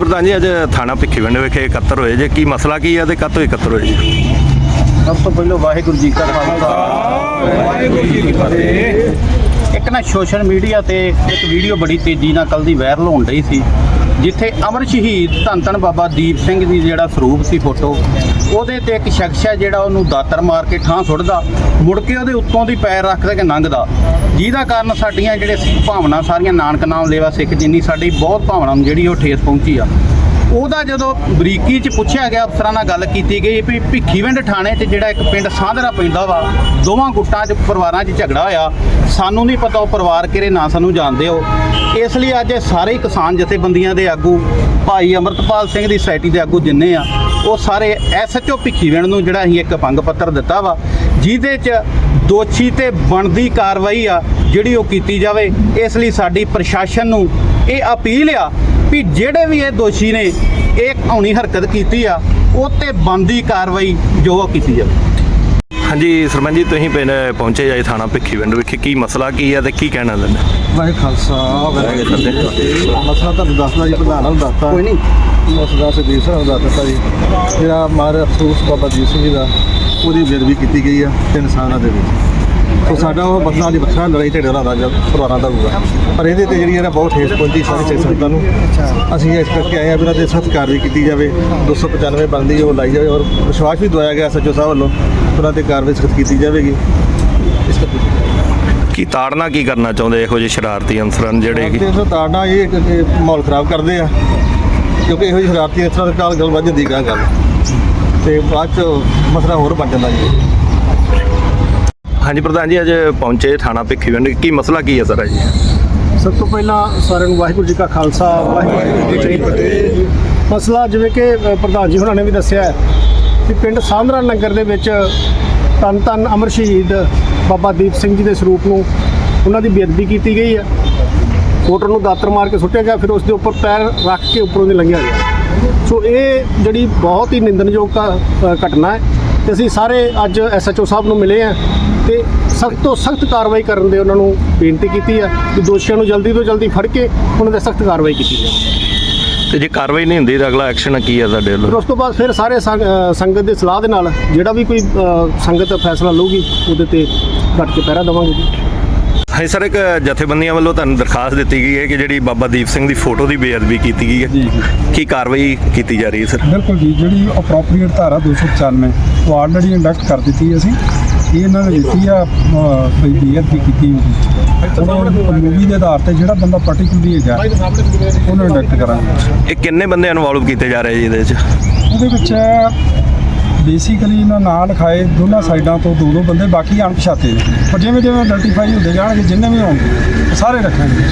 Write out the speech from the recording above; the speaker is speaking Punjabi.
ਪ੍ਰਧਾਨ ਜੀ ਅੱਜ ਥਾਣਾ ਭਿੱਖੀਵਿੰਡ ਵਿਖੇ ਇਕੱਤਰ ਹੋਏ ਜੇ। ਕੀ ਮਸਲਾ ਕੀ ਹੈ ਤੇ ਕਦੋਂ ਇਕੱਤਰ ਹੋਏ ਜੀ? ਸਭ ਤੋਂ ਪਹਿਲਾਂ ਵਾਹਿਗੁਰੂ ਜੀ ਕਾ ਖਾਲਸਾ। ਵਾਹਿਗੁਰੂ ਜੀ ਕੀ ਫਤਿਹ। ਇੱਕ ਨਾ ਸੋਸ਼ਲ ਮੀਡੀਆ ਤੇ ਇੱਕ ਵੀਡੀਓ ਬੜੀ ਤੇਜ਼ੀ ਨਾਲ ਕੱਲ ਦੀ ਵਾਇਰਲ ਹੋਣ ਰਹੀ ਸੀ। ਜਿੱਥੇ ਅਮਰ ਸ਼ਹੀਦ ਧੰਨ ਧੰਨ ਬਾਬਾ ਦੀਪ ਸਿੰਘ ਦੀ ਜਿਹੜਾ ਸਰੂਪ ਸੀ ਫੋਟੋ, ਉਹਦੇ ਤੇ ਇੱਕ ਸ਼ਖਸ ਹੈ ਜਿਹੜਾ ਉਹਨੂੰ ਦਾਤਰ ਮਾਰ ਕੇ ਠਾਂ ਸੁੱਟਦਾ, ਮੁੜ ਕੇ ਉਹਦੇ ਉੱਤੋਂ ਦੀ ਪੈਰ ਰੱਖਦਾ ਕਿ ਲੰਘਦਾ ਜਿਹਦਾ ਕਾਰਨ ਸਾਡੀਆਂ ਜਿਹੜੇ ਭਾਵਨਾ ਸਾਰੀਆਂ ਨਾਨਕ ਨਾਮ ਲੇਵਾ ਸਿੱਖ ਜਿੰਨੀ ਸਾਡੀ ਬਹੁਤ ਭਾਵਨਾ ਨੂੰ ਜਿਹੜੀ ਉਹ ਠੇਸ ਪਹੁੰਚੀ ਆ। ਉਹਦਾ ਜਦੋਂ ਬਰੀਕੀ 'ਚ ਪੁੱਛਿਆ ਗਿਆ, ਅਫਸਰਾਂ ਨਾਲ ਗੱਲ ਕੀਤੀ ਗਈ ਵੀ ਭਿੱਖੀਵਿੰਡ ਥਾਣੇ 'ਚ ਜਿਹੜਾ ਇੱਕ ਪਿੰਡ ਸਾਂਧਰਾ ਪੈਂਦਾ ਵਾ, ਦੋਵਾਂ ਗੁੱਟਾਂ 'ਚ ਪਰਿਵਾਰਾਂ 'ਚ ਝਗੜਾ ਹੋਇਆ। ਸਾਨੂੰ ਨਹੀਂ ਪਤਾ ਉਹ ਪਰਿਵਾਰ ਕਿਹੜੇ ਨਾਂ, ਸਾਨੂੰ ਜਾਣਦੇ ਹੋ। ਇਸ ਲਈ ਅੱਜ ਇਹ ਸਾਰੇ ਕਿਸਾਨ ਜਥੇਬੰਦੀਆਂ ਦੇ ਆਗੂ, ਭਾਈ ਅਮਰਤਪਾਲ ਸਿੰਘ ਦੀ ਸੋਸਾਇਟੀ ਦੇ ਆਗੂ ਜਿੰਨੇ ਆ, ਉਹ ਸਾਰੇ ਐਸਐਚਓ ਭਿੱਖੀਵਿੰਡ ਨੂੰ ਜਿਹੜਾ ਅਸੀਂ ਇੱਕ ਭੰਗ ਪੱਤਰ ਦਿੱਤਾ ਵਾ, ਜਿਹਦੇ 'ਚ ਦੋਸ਼ੀ ਤੇ ਬਣਦੀ ਕਾਰਵਾਈ ਆ, ਜਿਹੜੀ ਉਹ ਕੀਤੀ ਜਾਵੇ। ਇਸ ਲਈ ਸਾਡੀ ਪ੍ਰਸ਼ਾਸਨ ਨੂੰ ਇਹ ਅਪੀਲ ਆ ਵੀ ਜਿਹੜੇ ਵੀ ਇਹ ਦੋਸ਼ੀ ਨੇ ਇਹ ਘਾਉਣੀ ਹਰਕਤ ਕੀਤੀ ਆ ਉਹ ਤੇ ਬੰਦੀ ਕਾਰਵਾਈ ਜੋ ਕੀਤੀ ਜਾਵੇ। ਹਾਂਜੀ ਸਰਪੰਚ ਜੀ ਤੁਸੀਂ ਪਿੰਡ ਪਹੁੰਚੇ ਜਾਏ ਥਾਣਾ ਭਿੱਖੀਵਿੰਡ ਵਿਖੇ। ਕੀ ਮਸਲਾ ਕੀ ਹੈ ਤੇ ਕੀ ਕਹਿਣਾ ਲੈਣਾ ਵਾਹਿ ਖਾਲਸਾ ਜੀ ਕੀ ਫਤਿਹ। ਮਸਲਾ ਤੁਹਾਨੂੰ ਦੱਸਦਾ ਜੀ ਪ੍ਰਧਾਨ ਨੂੰ ਦੱਸਤਾ। ਕੋਈ ਨਹੀਂ। ਮਸਲਾ ਸੁਦੀਪ ਨੂੰ ਦੱਸ ਦਿੱਤਾ ਜੀ। ਜਿਹੜਾ ਮਾਰੇ ਅਫਸੋਸ ਬਾਬਾ ਦੀਪ ਸਿੰਘ ਜੀ ਦਾ। ਉਹਦੀ ਬੇਦਬੀ ਕੀਤੀ ਗਈ ਆ ਤਿੰਨ ਸਾਲਾਂ ਦੇ ਵਿੱਚ। ਸੋ ਸਾਡਾ ਉਹ ਮਸਲਾ ਦੀ ਵੱਖਰਾ ਲੜਾਈ ਝਗੜਾ ਦਾ ਜਾਂ ਪਰਿਵਾਰਾਂ ਦਾ ਹੋਊਗਾ। ਪਰ ਇਹਦੇ ਤੇ ਜਿਹੜੀ ਨਾ ਬਹੁਤ ਠੇਸ ਪਹੁੰਚੀ ਸਾਰੇ ਸਿੱਖ ਸੰਗਤਾਂ ਨੂੰ। ਅਸੀਂ ਇਸ ਕਰਕੇ ਆਏ ਆ ਵੀ ਉਹਨਾਂ ਦੇ ਸਖਤ ਕਾਰਵਾਈ ਕੀਤੀ ਜਾਵੇ 295 ਬਣਦੀ ਉਹ ਲਾਈ ਜਾਵੇ ਔਰ ਵਿਸ਼ਵਾਸ ਵੀ ਦਵਾਇਆ ਗਿਆ ਸੱਚੋ ਸਾਹਿਬ ਵੱਲੋਂ ਉਹਨਾਂ ਤੇ ਕਾਰਵਾਈ ਸਖਤ ਕੀਤੀ ਜਾਵੇਗੀ। ਇਸ ਕਰਕੇ ਕੀ ਤਾੜਨਾ ਕੀ ਕਰਨਾ ਚਾਹੁੰਦੇ? ਇਹੋ ਜਿਹੇ ਸ਼ਰਾਰਤੀ ਅਨਸਰਾਂ ਨੂੰ ਜਿਹੜੇ ਕਿ ਤਾੜਨਾ ਇਹ ਮਾਹੌਲ ਖਰਾਬ ਕਰਦੇ ਆ ਕਿਉਂਕਿ ਇਹੋ ਜਿਹੀ ਸ਼ਰਾਰਤੀ ਤਰ੍ਹਾਂ ਦੇ ਨਾਲ ਗੱਲ ਵੱਧ ਜਾਂਦੀ ਗਾ ਗੱਲ। ਤੇ ਬਾਅਦ ਚ ਮਸਲਾ ਹੋਰ ਬਣ ਜਾਂਦਾ ਜੀ। ਹਾਂਜੀ ਪ੍ਰਧਾਨ ਜੀ, ਅੱਜ ਪਹੁੰਚੇ ਥਾਣਾ ਭਿੱਖੀਵਿੰਡ ਕੀ ਮਸਲਾ ਕੀ ਹੈ ਸਰ ਜੀ? ਸਭ ਤੋਂ ਪਹਿਲਾਂ ਸਾਰਿਆਂ ਨੂੰ ਵਾਹਿਗੁਰੂ ਜੀ ਕਾ ਖਾਲਸਾ, ਵਾਹਿਗੁਰੂ ਜੀ ਕੀ ਫਤਿਹ। ਮਸਲਾ ਜਿਵੇਂ ਕਿ ਪ੍ਰਧਾਨ ਜੀ ਹੁਣਾਂ ਨੇ ਵੀ ਦੱਸਿਆ ਹੈ ਕਿ ਪਿੰਡ ਸਾਂਦਰਾ ਨਗਰ ਦੇ ਵਿੱਚ ਤਨ ਤਨ ਅਮਰ ਸ਼ਹੀਦ ਬਾਬਾ ਦੀਪ ਸਿੰਘ ਜੀ ਦੇ ਸਰੂਪ ਨੂੰ ਉਹਨਾਂ ਦੀ ਬੇਅਦਬੀ ਕੀਤੀ ਗਈ ਹੈ। ਕੋਟਰ ਨੂੰ ਦਾਤਰ ਮਾਰ ਕੇ ਸੁੱਟਿਆ ਗਿਆ, ਫਿਰ ਉਸ ਦੇ ਉੱਪਰ ਪੈਰ ਰੱਖ ਕੇ ਉੱਪਰੋਂ ਦੀ ਲੰਘਿਆ ਗਿਆ। ਸੋ ਇਹ ਜਿਹੜੀ ਬਹੁਤ ਹੀ ਨਿੰਦਣਯੋਗ ਕ- ਘਟਨਾ ਹੈ। ਤੇ ਅਸੀਂ ਸਾਰੇ ਅੱਜ ਐਸਐਚਓ ਸਾਹਿਬ ਨੂੰ ਮਿਲੇ ਆ ਤੇ ਸਖਤ ਤੋਂ ਸਖਤ ਕਾਰਵਾਈ ਕਰਨ ਦੇ ਉਹਨਾਂ ਨੂੰ ਬੇਨਤੀ ਕੀਤੀ ਹੈ ਕਿ ਦੋਸ਼ੀਆਂ ਨੂੰ ਜਲਦੀ ਤੋਂ ਜਲਦੀ ਫੜ ਕੇ ਉਹਨਾਂ ਦੇ ਸਖਤ ਕਾਰਵਾਈ ਕੀਤੀ ਜਾਵੇ। ਤੇ ਜੇ ਕਾਰਵਾਈ ਨਹੀਂ ਹੁੰਦੀ ਤਾਂ ਅਗਲਾ ਐਕਸ਼ਨ ਕੀ ਹੈ ਤੁਹਾਡੇ ਫਿਰ ਵੱਲੋਂ ਉਸ ਤੋਂ ਬਾਅਦ ਫਿਰ ਸਾਰੇ ਸੰਗ- ਸੰਗਤ ਦੇ ਸਲਾਹ ਦੇ ਨਾਲ ਜਿਹੜਾ ਵੀ ਕੋਈ ਅ, ਸੰਗਤ ਫੈਸਲਾ ਲਊਗੀ ਉਹਦੇ ਤੇ ਡਟ ਕੇ ਪਹਿਰਾ ਦੇਵਾਂਗੇ ਜੀ। ਹਾਂਜੀ ਸਰ ਇੱਕ ਜਥੇਬੰਦੀਆਂ ਵੱਲੋਂ ਤੁਹਾਨੂੰ ਦਰਖਾਸਤ ਦਿੱਤੀ ਗਈ ਹੈ ਕਿ ਜਿਹੜੀ ਬਾਬਾ ਦੀਪ ਸਿੰਘ ਦੀ ਫੋਟੋ ਦੀ ਬੇਅਦਬੀ ਕੀਤੀ ਗਈ ਹੈ। ਕੀ ਕਾਰਵਾਈ ਕੀਤੀ ਜਾ ਰਹੀ ਹੈ ਸਰ? ਬਿਲਕੁਲ ਜੀ ਜਿਹੜੀ ਅਪਰੋਪਰੀਏਟ ਧਾਰਾ 295 ਉਹ ਆਲਰੇਡੀ ਇੰਡਕਟ ਕਰ ਦਿੱਤੀ ਅਸੀਂ ਇਹ ਇਹਨਾਂ ਨੇ ਦਿੱਤੀ ਆ ਬਈ ਬੇਅਦਬੀ ਕੀਤੀ ਹੋਈ ਮੂਵੀ ਦੇ ਆਧਾਰ ਤੇ ਜਿਹੜਾ ਬੰਦਾ ਪਾਰਟਿਕੂਲਰਲੀ ਹੈਗਾ ਉਹਨੂੰ ਇੰਡਕਟ ਕਰਾਂਗੇ। ਇਹ ਕਿੰਨੇ ਬੰਦੇ ਇਨਵੋਲਵ ਕੀਤੇ ਜਾ ਰਹੇ ਜੀ ਇਹਦੇ ਵਿੱਚ? ਉਹਦੇ ਵਿੱਚ ਬੇਸਿਕਲੀ ਇਹਨਾਂ ਨਾਂ ਲਿਖਾਏ, ਦੋਨਾਂ ਸਾਈਡਾਂ ਤੋਂ ਦੋ ਦੋ ਬੰਦੇ, ਬਾਕੀ ਅਣਪਛਾਤੇ ਨੇ। ਪਰ ਜਿਵੇਂ ਜਿਵੇਂ ਆਇਡੈਂਟੀਫਾਈ ਹੁੰਦੇ ਜਾਣਗੇ, ਜਿੰਨੇ ਵੀ ਹੋਣਗੇ, ਉਹ ਸਾਰੇ ਰੱਖਾਂਗੇ